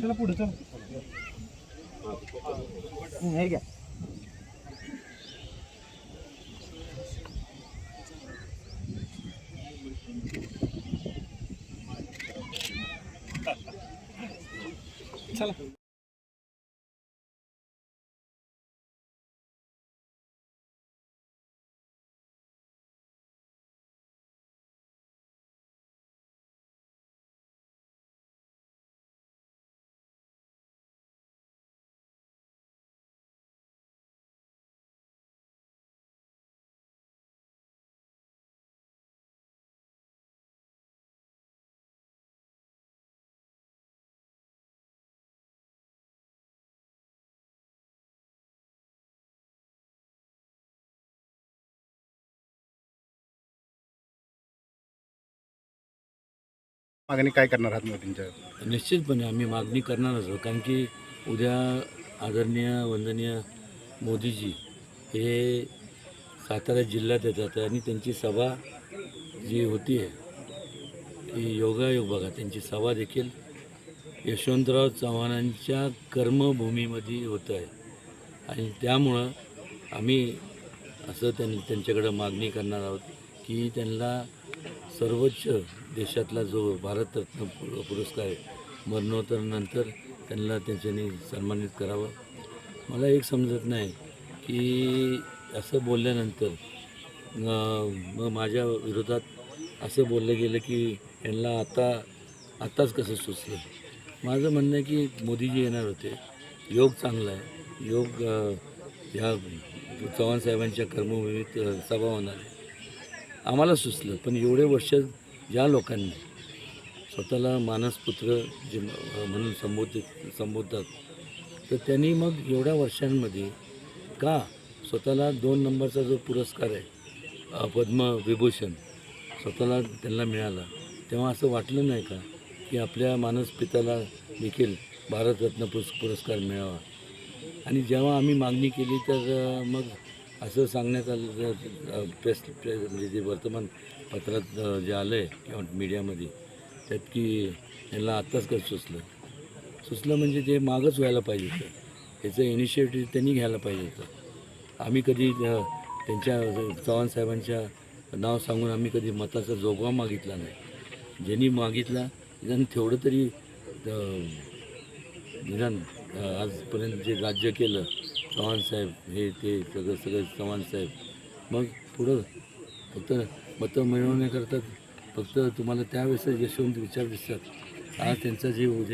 चला पुढे चल. हे घ्या चला मागणी काय करणार आहात मोदींच्या? निश्चितपणे आम्ही मागणी करणारच आहोत कारण की उद्या आदरणीय वंदनीय मोदीजी हे सातारा जिल्ह्यात येतात आणि त्यांची सभा जी होती आहे ती योगायोग बघा त्यांची सभा देखील यशवंतराव चव्हाणांच्या कर्मभूमीमध्ये होतं आहे. आणि त्यामुळं आम्ही असं त्यां त्यांच्याकडं मागणी करणार आहोत की त्यांना सर्वोच्च देशातला जो भारतरत्न पुरस्कार आहे मरणोत्तरानंतर त्यांना त्यांच्यानी सन्मानित करावं. मला एक समजत नाही की असं बोलल्यानंतर मग माझ्या विरोधात असं बोललं गेलं की यांना आता आत्ताच कसं सुचलं? माझं म्हणणं आहे की मोदीजी येणार होते. योग चांगला आहे. योग ह्या चव्हाण साहेबांच्या कर्मभूमीत सभा होणार आहे. आम्हाला सुचलं पण एवढे वर्ष ज्या लोकांनी स्वतःला मानसपुत्र जे म्हणून संबोधित संबोधतात तर त्यांनी मग एवढ्या वर्षांमध्ये का स्वतःला दोन नंबरचा जो पुरस्कार आहे पद्मविभूषण स्वतःला त्यांना मिळाला तेव्हा असं वाटलं नाही का की आपल्या मानसपिताला देखील भारतरत्न पुरस् पुरस्कार मिळावा? आणि जेव्हा आम्ही मागणी केली तर मग असं सांगण्यात आलं प्रेस प्रेस म्हणजे जे वर्तमानपत्रात जे आलं आहे किंवा मीडियामध्ये त्यात की यांना आत्ताच कसं सुचलं? सुचलं म्हणजे ते मागच व्हायला पाहिजे होतं. ह्याचं इनिशिएटिव्ह त्यांनी घ्यायला पाहिजे होतं. आम्ही कधी त्यांच्या चव्हाण साहेबांच्या नाव सांगून आम्ही कधी मताचा जोगवा मागितला नाही. ज्यांनी मागितला निदान तेवढं तरी निदान आजपर्यंत जे राज्य केलं चव्हाणसाहेब हे ते सगळं सगळे चव्हाणसाहेब मग पुढं फक्त मतं मिळवण्याकरता फक्त तुम्हाला त्यावेळेस यशवंत विचार दिसतात. आज त्यांचा जीव उद्या